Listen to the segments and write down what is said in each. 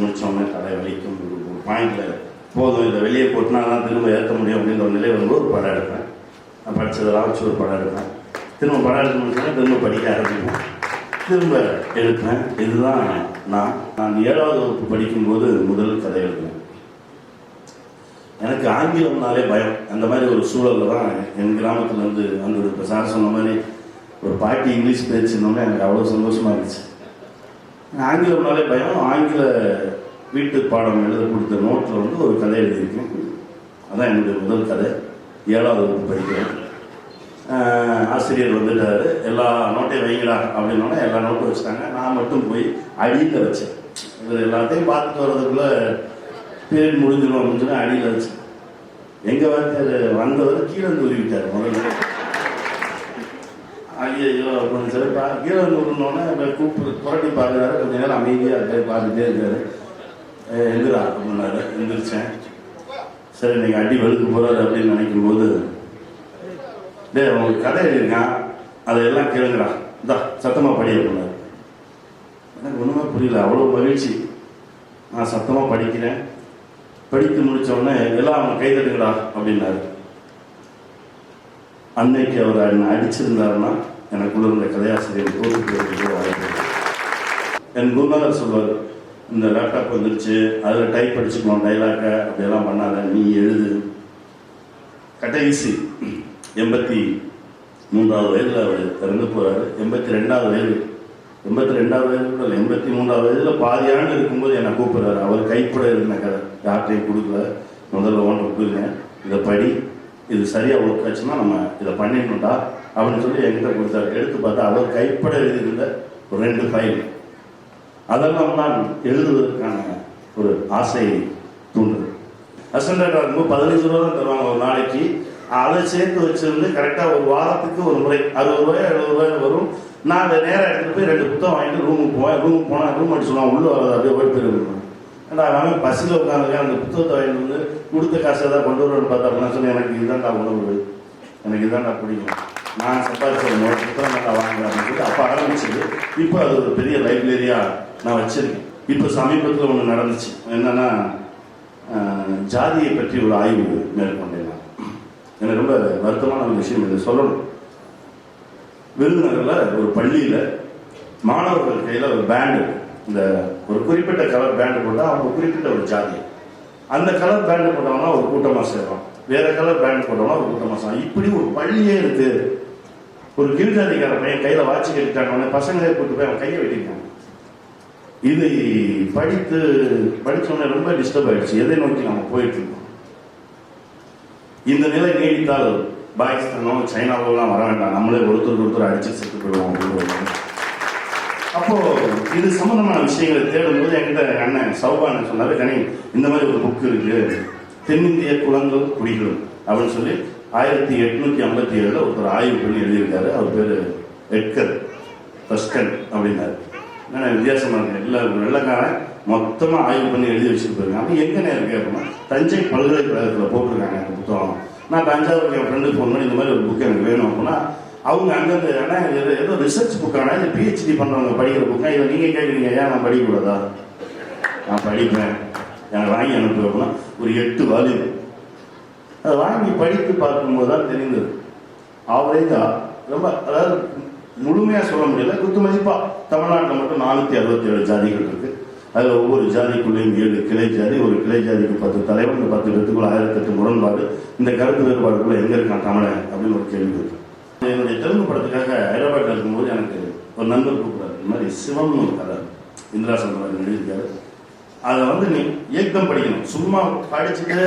முடிச்சோடனே தலை வலிக்கும். ஒரு பாயிண்டில் போதும் இதை வெளியே போட்டுனா தான் திரும்ப ஏற்ற முடியும் அப்படின்ற ஒரு நிலை வரும்போது ஒரு படம் எடுப்பேன். நான் படித்ததெல்லாம் வச்சு ஒரு படம் எடுப்பேன். திரும்ப படம் எடுத்து முடிச்சோன்னா திரும்ப படிக்க ஆரம்பிப்பேன் திரும்ப எடுப்பேன். இதுதான் நான். நான் ஏழாவது வகுப்பு படிக்கும்போது முதல் கதை எழுதுவேன். எனக்கு ஆங்கிலம்னாலே பயம். அந்த மாதிரி ஒரு சூழலில் தான் என் கிராமத்துலேருந்து வந்து வந்தது. இப்போ சார் சொன்ன மாதிரி ஒரு பாட்டி இங்கிலீஷ் பேச்சுனோடனே எனக்கு அவ்வளோ சந்தோஷமாக இருந்துச்சு. ஆங்கிலம்னாலே பயம். ஆங்கில வீட்டு பாடம் எழுத கொடுத்த நோட்டில் வந்து ஒரு கதை எழுதியிருக்கேன். அதான் என்னுடைய முதல் கதை. ஏழாவது வகுப்பு படிக்கிறேன். ஆசிரியர் வந்துட்டார். எல்லா நோட்டையும் வைங்களா அப்படின்னோடனே எல்லா நோட்டும் வச்சுட்டாங்க. நான் மட்டும் போய் அடியில் வச்சேன். இதில் எல்லாத்தையும் பார்த்துட்டு வர்றதுக்குள்ளே பேர் முடிஞ்சிடும் அப்படின்னு சொல்லி அடியில் வச்சேன். எங்கே வந்து வந்தவர் கீழே வந்து விட்டார் முதல்ல. ஐயோ அப்படின்னு சொல்லி பா கீழே வந்து கூப்பிட்டு புரட்டி பார்க்குறாரு. கொஞ்ச நேரம் அமைதியாக அப்படியே பார்த்துட்டே இருக்காரு. "ஏய், எந்திரா அப்படின்னாரு. எந்திரிச்சேன். சரி நீங்கள் அடி வெளுக்க போகிறாரு அப்படின்னு நினைக்கும் போது டேய் உங்களுக்கு கதை எழுதியிருக்கான். அதையெல்லாம் கேளுங்கிறான் இந்தா சத்தமாக படி அப்படின்னாரு. எனக்கு ஒன்றுமே புரியல. அவ்வளோ மகிழ்ச்சி. நான் சத்தமாக படிக்கிறேன். படித்து முடிச்ச எல்லாம் அவங்க கை தட்டுங்கடா அப்படின்னாரு. அன்னைக்கு அவர் என்னை அடிச்சிருந்தாருன்னா எனக்குள்ள இருந்த கதையாசிரியர் தோற்று வாய்ப்பு. என் குருநாதர் சொல்வார் இந்த லேப்டாப் வந்துருச்சு அதில் டைப் அடிச்சுக்கணும் டைலாக்கை அப்படியெல்லாம் பண்ணாத நீ எழுது. கடைசி எண்பத்தி மூன்றாவது வயதில் அவர் இறந்து போகிறாரு எண்பத்தி ரெண்டாவது வயது. எண்பத்தி ரெண்டாவது வயது கூட இல்லை எண்பத்தி மூன்றாவது வயதில் பாதி ஆண்டு இருக்கும்போது என்னை கூப்பிடுறாரு. அவர் கைப்பட இருந்த கதை யார்கிட்டையும் கொடுக்கல. முதல்ல ஒன்று கொடுங்க இதை படி இது சரியாக ஒர்க் நம்ம இதை பண்ணிடணும்டா அப்படின்னு சொல்லி என்கிட்ட கொடுத்தாரு. எடுத்து பார்த்தா அவர் கைப்பட எழுதியிருந்த ஒரு ரெண்டு ஃபைல் அதெல்லாம் தான் எழுதுவதற்கான ஒரு ஆசையை தூண்டுது. அசண்டா இருக்கும்போது பதினஞ்சு ரூபா தான் தருவாங்க ஒரு நாளைக்கு. அதை சேர்த்து வச்சிருந்து கரெக்டாக ஒரு வாரத்துக்கு ஒரு முறை அறுபது ரூபாய் எழுபது ரூபாய் வரும். நான் அதை நேராக எடுத்துட்டு போய் ரெண்டு புத்தகம் வாங்கிட்டு ரூமுக்கு போவேன். ரூமுக்கு போனால் ரூம் அடிச்சுடுவான் உள்ளே உள்ள அப்படியே ஓடி போயிருக்கணும் ஏன்னா அவன் பசியில் உட்காந்துருக்கேன் அந்த புத்தகத்தை வாங்கிட்டு வந்து கொடுத்த காசை தான் கொண்டு வருவேன்னு பார்த்தா சொல்லி எனக்கு இதுதான்டா உணவு. எனக்கு இதுதான்டா பிடிக்கும். நான் சம்பாதிச்ச ஒரு புத்தகம் நான் வாங்குறேன் அப்படின்னு அப்போ ஆரம்பிச்சது இப்போ அது ஒரு பெரிய லைப்ரரியாக நான் வச்சிருக்கேன். இப்போ சமீபத்தில் ஒன்று நடந்துச்சு. என்னென்னா ஜாதியை பற்றி ஒரு ஆய்வு மேற்கொண்டேன் நான். எனக்கு ரொம்ப வருத்தமான ஒரு விஷயம் இதை சொல்லணும். விருதுநகரில் ஒரு பள்ளியில் மாணவர்கள் கையில் ஒரு பேண்டு இந்த ஒரு குறிப்பிட்ட கலர் பேண்டு போட்டால் அவங்க குறிப்பிட்ட ஒரு ஜாதி. அந்த கலர் பேண்டு போட்டவங்கன்னா ஒரு கூட்டமாக சேரும் வேற கலர் பேண்ட் போட்டவங்கன்னா ஒரு கூட்டமாக சேரும் இப்படி ஒரு பள்ளியே இருக்கு. ஒரு கீழ்ஜாதிக்கார பையன் கையில் வாட்சி கட்டிட்டாங்க பசங்களே கூட்டு போய் அவன் கையை வெட்டிட்டாங்க இது படித்து படிச்சோன்னே ரொம்ப டிஸ்டர்ப் ஆயிடுச்சு. எதை நோக்கி நம்ம போயிட்டு இருக்கோம்? இந்த நிலை நீடித்தால் பாகிஸ்தானோ சைனாவோலாம் வர வேண்டாம். நம்மளே ஒருத்தர் ஒருத்தர் அடிச்சு செத்து போயிடுவோம். அப்படின்னு அப்போ இது சம்பந்தமான விஷயங்களை தேடும்போது என்கிட்ட அண்ணன் சௌபான்னு சொன்னாரு கனி இந்த மாதிரி ஒரு புக் இருக்கு. தென்னிந்திய குளங்கள் குடிகளும். அப்படின்னு சொல்லி ஆயிரத்தி எட்நூத்தி ஐம்பத்தி ஏழுல ஒருத்தர் ஆய்வு பண்ணி எழுதியிருக்காரு. அவர் பேரு எட்கர் பஸ்கன் அப்படின்னாரு. என்ன வித்தியாசமா இருக்கு. எல்லா வெள்ளக்காரன் மொத்தமா ஆய்வு பண்ணி எழுதி வச்சுருப்பாரு. அப்ப எங்கண்ணே இருக்கு அப்படின்னா தஞ்சை பல்கலைக்கழகத்துல போட்டிருக்காங்க அந்த புத்தகம். நான் தஞ்சாவூருக்கு என் ஃப்ரெண்டு ஃபோன் பண்ணி இந்த மாதிரி ஒரு புக் எனக்கு வேணும் அப்படின்னா அவங்க அங்கேருந்து ஏன்னா ஏதோ ரிசர்ச் புக்கான இது பிஹெச்டி பண்ணவங்க படிக்கிற புக்கா இதை நீங்கள் கேட்குறீங்க ஏன் நான் படிக்கக்கூடாதா? நான் படிப்பேன். எனக்கு வாங்கி அனுப்பு அப்படின்னா ஒரு எட்டு வால்யூம். அதை வாங்கி படித்து பார்க்கும்போது தான் தெரிந்தது ஆவரேஜா ரொம்ப அதாவது முழுமையாக சொல்ல முடியல. குத்து மதிப்பாக தமிழ்நாட்டில் மட்டும் நானூற்றி அறுபத்தி ஏழு ஜாதிகள் இருக்குது அதில் ஒவ்வொரு ஜாதிக்குள்ளேயும் ஏழு கிளை ஜாதி ஒரு கிளை ஜாதிக்கு பத்து தலைவர் இந்த பத்து பேத்துக்குள்ள ஆயிரத்தெட்டு முரண்பாடு. இந்த கருத்து வேறுபாடுக்குள்ளே எங்கே இருக்கான் தமிழன் அப்படின்னு ஒரு கேள்வி இருக்குது என்னுடைய தெலுங்கு படத்துக்காக ஹைதராபாத்தில் இருக்கும்போது எனக்கு ஒரு நண்பர் கூப்பிடாரு இந்த மாதிரி சிவம்னு ஒரு கதை இந்திரா சந்திரன் எழுதியிருக்காரு. அதை வந்து நீ ஏக்தம் படிக்கணும். சும்மா படிச்சுட்டு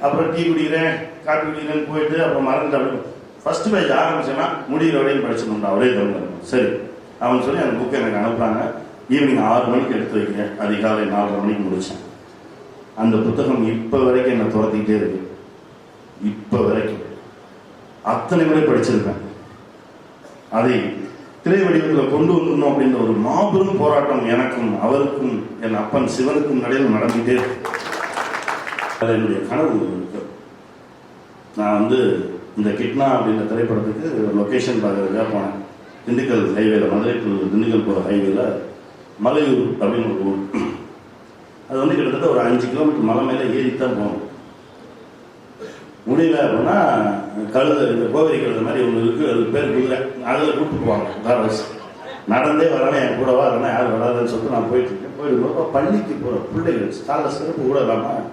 அப்புறம் டீ குடிக்கிறேன் காட்டு குடிக்கிறேன்னு போயிட்டு அப்புறம் மறந்துட்டு அப்படி ஃபர்ஸ்ட் பேஜ் ஆரம்பிச்சேன்னா முடிகிற வரையும் படிச்சுக்கணும்டா ஒரே தமிழ் சரி. அவன் சொல்லி அந்த புக்கை எனக்கு அனுப்புறாங்க. ஈவினிங் ஆறு மணிக்கு எடுத்து வைக்கிறேன். அதிகாலை நாலரை மணிக்கு முடிச்சேன். அந்த புத்தகம் இப்போ வரைக்கும் என்னை துரத்திக்கிட்டே இருக்கு. இப்போ வரைக்கும். அத்தனை முறை படிச்சிருப்பேன். அதை திரை வடிவத்தில் கொண்டு வந்துடணும் அப்படின்ற ஒரு மாபெரும் போராட்டம் எனக்கும் அவருக்கும் என் அப்பன் சிவனுக்கும் நடையில் நடந்துகிட்டே அது என்னுடைய கனவு இருக்கு. நான் வந்து இந்த கிட்னா அப்படின்ற திரைப்படத்துக்கு லொக்கேஷன் பார்க்கறதுக்காக போனேன். திண்டுக்கல் ஹைவேல மதுரை திண்டுக்கல் போகிற ஹைவேல மலையூர் அப்படின்னு ஒரு ஊர். அது வந்து கிட்டத்தட்ட ஒரு அஞ்சு கிலோமீட்டர் மலை மேலே ஏறி தான் போகணும் முடியல அப்படின்னா கழுத இந்த கோவிரி கழுத மாதிரி ஒன்று இருக்குது அது பேர் குதிரை. அதில் கூப்பிட்டு போவாங்க தாராஸ் நடந்தே வரேன் என் கூட வரணும் யாரும் வராதுன்னு சொல்லிட்டு நான் போயிட்டு இருக்கேன். போயிட்டு பள்ளிக்கு போகிற பிள்ளைகள் காலை சிறப்பு கூட இல்லாமல்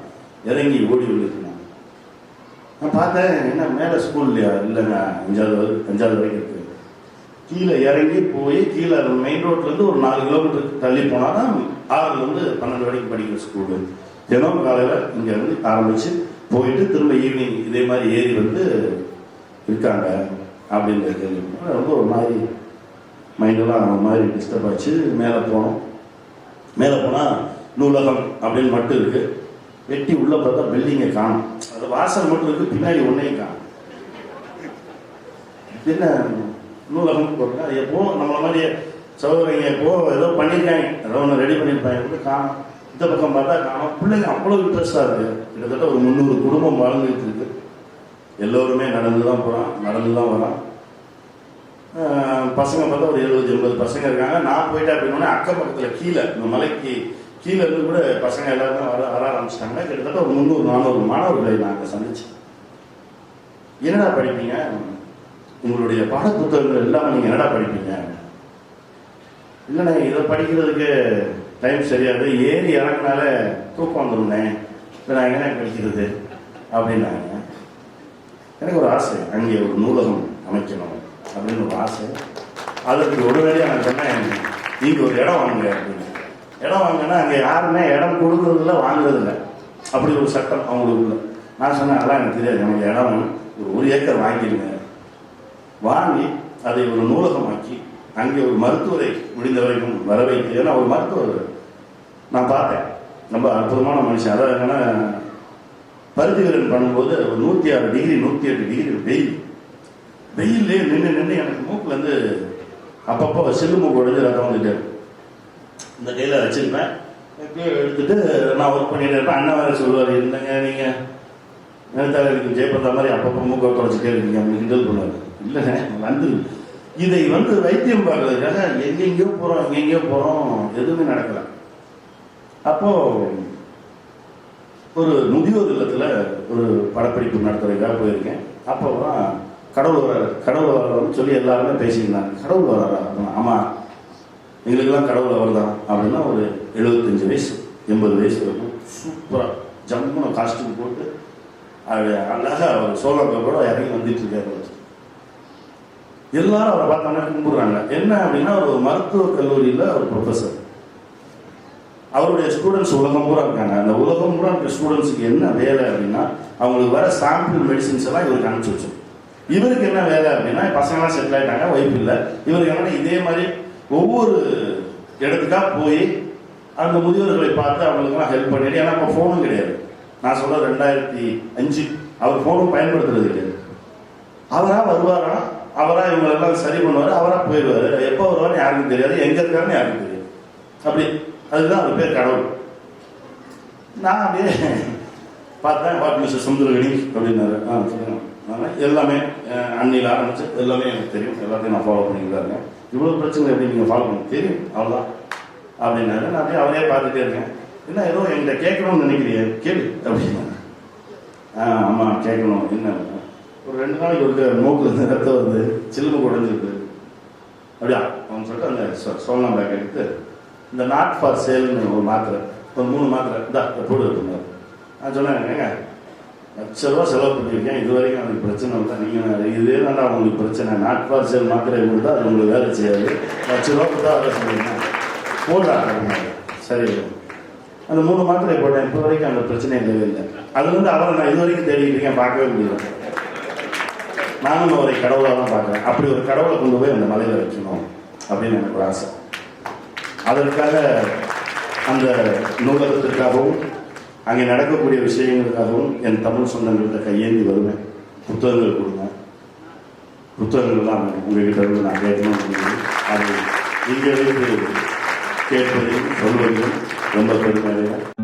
இறங்கி ஓடி விழுந்துருந்தாங்க நான் பார்த்தேன் என்ன மேலே ஸ்கூல் இல்லையா? இல்லைங்க அஞ்சாவது அஞ்சாவது வரைக்கும் இருக்குது கீழே இறங்கி போய் கீழே மெயின் ரோட்லேருந்து ஒரு நாலு கிலோமீட்டர் தள்ளி போனால் தான் ஆறுலேருந்து பன்னெண்டு வரைக்கும் படிக்கிற ஸ்கூலு தினம் காலையில் இங்கேருந்து ஆரம்பித்து போயிட்டு திரும்ப ஈவினிங் இதே மாதிரி ஏறி வந்து இருக்காங்க அப்படின்ற கேள்வி ரொம்ப ஒரு மாதிரி மைண்டெல்லாம் ஒரு மாதிரி டிஸ்டர்ப் ஆச்சு. மேலே போனோம். மேலே போனால் நூலகம் அப்படின்னு மட்டும் இருக்கு. வெட்டி உள்ளே பார்த்தா பில்டிங்கை காணும். அது வாசல் மட்டும் இருக்கு பின்னாடி ஒன்றையும் காணும். என்ன நூலகம் போடுங்க எப்போ நம்மள மாதிரி சகோதரிங்க எப்போ ஏதோ பண்ணியிருக்காங்க. ஏதோ ஒன்று ரெடி பண்ணியிருப்பாங்க கூட காணும். இந்த பக்கம் பார்த்தா காணும் பிள்ளைங்க அவ்வளோ இன்ட்ரெஸ்டாக இருக்குது கிட்டத்தட்ட ஒரு முந்நூறு குடும்பம் வாழ்ந்துட்டு இருக்கு எல்லோருமே நடந்து தான் போகிறான் நடந்து தான் வரான் பசங்க பார்த்தா ஒரு எழுபது எண்பது பசங்க இருக்காங்க. நான் போயிட்டேன் அப்படின்னோடனே அக்கம் பக்கத்தில் கீழே இந்த மலைக்கு கீழே இருந்து கூட பசங்க எல்லாருமே வர வர ஆரம்பிச்சிட்டாங்க. கிட்டத்தட்ட ஒரு முந்நூறு நானூறு மாணவர்களை நாங்கள் சந்திச்சோம். என்னடா படிப்பீங்க? உங்களுடைய பாட புத்தகங்கள் எல்லாமே நீங்கள் என்னடா படிப்பீங்க? இல்லைண்ணே இதை படிக்கிறதுக்கு டைம் சரியாது ஏறி இறங்கினால தூக்கம் வந்துடும்ண்ணே இப்போ நான் என்ன படிக்கிறது அப்படின்னாங்க. எனக்கு ஒரு ஆசை. அங்கே ஒரு நூலகம் அமைக்கணும் அப்படின்னு ஒரு ஆசை. அதற்கு உடனடியாக நான் சொன்னேன் இங்கே ஒரு இடம் வாங்குங்க அப்படின்னு. இடம் வாங்கினா அங்கே யாருமே இடம் கொடுக்கறதில்ல வாங்குறதில்ல அப்படி ஒரு சட்டம் அவங்களுக்குள்ள நான் சொன்னேன் அதெல்லாம் எனக்கு தெரியாது. நமக்கு இடம் ஒரு ஒரு ஏக்கர் வாங்கிடுங்க வாங்கி அதை ஒரு நூலகமாக்கி அங்கே ஒரு மருத்துவரை முடிந்த வரைக்கும் வர வைத்து ஏன்னா ஒரு மருத்துவர் நான் பார்த்தேன். ரொம்ப அற்புதமான மனுஷன். அதாவது என்னன்னா பருத்திகரன் பண்ணும்போது ஒரு நூற்றி ஆறு டிகிரி நூற்றி எட்டு டிகிரி வெயில். வெயிலே நின்று நின்று எனக்கு மூக்குலேருந்து அப்பப்போ சில்லு மூக்கு ரத்தம் வந்துட்டு இந்த கையில் வச்சிருப்பேன். கீழே எடுத்துட்டு நான் ஒர்க் பண்ணிட்டு இருப்பேன். அண்ணன் வேற சொல்லுவார் இருந்தங்க நீங்கள் நேதாவுக்கு ஜெயபிரதா மாதிரி அப்பப்போ மூக்கை குறைச்சிட்டே இருக்கீங்க. அப்படின்னு கிண்டல் பண்ணுவார். இல்லைங்க வந்து இதை வந்து வைத்தியம் பார்க்கறதுக்காக எங்கெங்கேயோ போகிறோம் எங்கெங்கேயோ போகிறோம் எதுவுமே நடக்கல. அப்போ ஒரு முதியோர் இல்லத்தில் ஒரு படப்பிடிப்பு நடத்துறதுக்காக போயிருக்கேன். அப்போ தான் கடவுள் வராரு கடவுள் வராருன்னு சொல்லி எல்லாருமே பேசியிருந்தாங்க. கடவுள் வராரா அப்படின்னா, ஆமா. எங்களுக்கெல்லாம் கடவுள் அவர் தான் அப்படின்னா ஒரு எழுபத்தஞ்சு வயசு எண்பது வயசு இருக்கும். சூப்பராக ஜம்முன காஸ்டியூம் போட்டு அது அழகாக அவர் சோழங்க கூட இறங்கி வந்துட்டு இருக்காரு. எல்லாரும் அவரை பார்த்தோன்னே கும்பிடுறாங்க. என்ன அப்படின்னா ஒரு மருத்துவ கல்லூரியில் ஒரு ப்ரொஃபஸர் அவருடைய ஸ்டூடெண்ட்ஸ் உலகம் பூரா இருக்காங்க. அந்த உலகம் பூரா இருக்கிற ஸ்டூடெண்ட்ஸுக்கு என்ன வேலை அப்படின்னா அவங்களுக்கு வர சாம்பிள் மெடிசின்ஸ் எல்லாம் இவருக்கு அனுப்பிச்சு வச்சோம் இவருக்கு என்ன வேலை அப்படின்னா பசங்களாம் செட்டில் ஆயிட்டாங்க ஒய்ஃப் இல்லை. இவருக்கு என்னன்னா இதே மாதிரி ஒவ்வொரு இடத்துக்காக போய் அந்த முதியோர்களை பார்த்து அவங்களுக்குலாம் ஹெல்ப் பண்ணிட்டு ஏன்னா இப்போ ஃபோனும் கிடையாது. நான் சொல்ல ரெண்டாயிரத்தி அஞ்சு அவர் ஃபோனும் பயன்படுத்துறது கிடையாது. அவராக வருவாரா? அவராக இவங்களெல்லாம் சரி பண்ணுவார் அவராக போயிடுவார். எப்போ வருவாருன்னு யாருக்கும் தெரியாது. எங்கே இருக்காருன்னு யாருக்கும் தெரியாது. அப்படி அதுதான் அவர் பேர் கடவுள். நான் அப்படியே பார்த்தேன் வாட் மிஸ்டர் சுந்தரகணி அப்படின்னாரு. ஆ சொல்லுங்க. நான் எல்லாமே அஹ், அண்ணில ஆரம்பிச்சு எல்லாமே எனக்கு தெரியும். எல்லாத்தையும் நான் ஃபாலோ பண்ணிட்டு இருக்கேன். இவ்வளோ பிரச்சனை எப்படி நீங்கள் ஃபாலோ பண்ண தெரியும். அவ்வளோதான் அப்படின்னாரு. நான் அப்படியே அவரே பார்த்துட்டே இருக்கேன். என்ன ஏதோ என்கிட்ட கேட்கணும்னு நினைக்கிறீங்க? கேள்வி அப்படின்னா ஆ ஆமாம் கேட்கணும். என்ன? ஒரு ரெண்டு நாளைக்கு ஒரு மூக்கில் இருந்து ரத்தம் வருது சில்லுமு குறைஞ்சிருக்கு அப்படியா? அவங்க சொல்லிட்டு அந்த சொ- சோளம் பேக் எடுத்து இந்த நாட் ஃபார் சேல்னு ஒரு மாத்திரை ஒரு மூணு மாத்திரை இந்தா போடு அப்படின்னாரு நான் சொன்னேன் லட்ச ரூபா செலவு பண்ணியிருக்கேன். இது வரைக்கும் அவங்களுக்கு பிரச்சனை இல்லை. நீங்கள் இதே தான்டா உங்களுக்கு பிரச்சனை. நாட் ஃபார் சேல் மாத்திரை கொடுத்தா அது உங்களுக்கு வேலை செய்யாது. லட்ச ரூபா கொடுத்தா வேலை செய்யுங்க போடுறாங்க சரி அந்த மூணு மாத்திரை போட்டேன். இப்போ வரைக்கும் அந்த பிரச்சனை இல்லவே இல்லை அது வந்து அவரை நான் இது வரைக்கும் தேடிட்டு இருக்கேன். பார்க்கவே முடியல. நானும் அவரை கடவுளாக தான் பார்க்குறேன். அப்படி ஒரு கடவுளை கொண்டு போய் அந்த மலையில் வைக்கணும் அப்படின்னு எனக்கு ஒரு ஆசை. அதற்காக அந்த நூலகத்திற்காகவும் அங்கே நடக்கக்கூடிய விஷயங்களுக்காகவும் என் தமிழ் சொந்தங்கள்கிட்ட கையேந்தி வருவேன். புத்தகங்கள் கொடுங்க. புத்தகங்கள்லாம் உங்ககிட்ட இருந்து நான் கேட்கணும் அப்படின்னு அதை இங்கே கேட்பதையும் சொல்வதையும் ரொம்ப பெருமையாக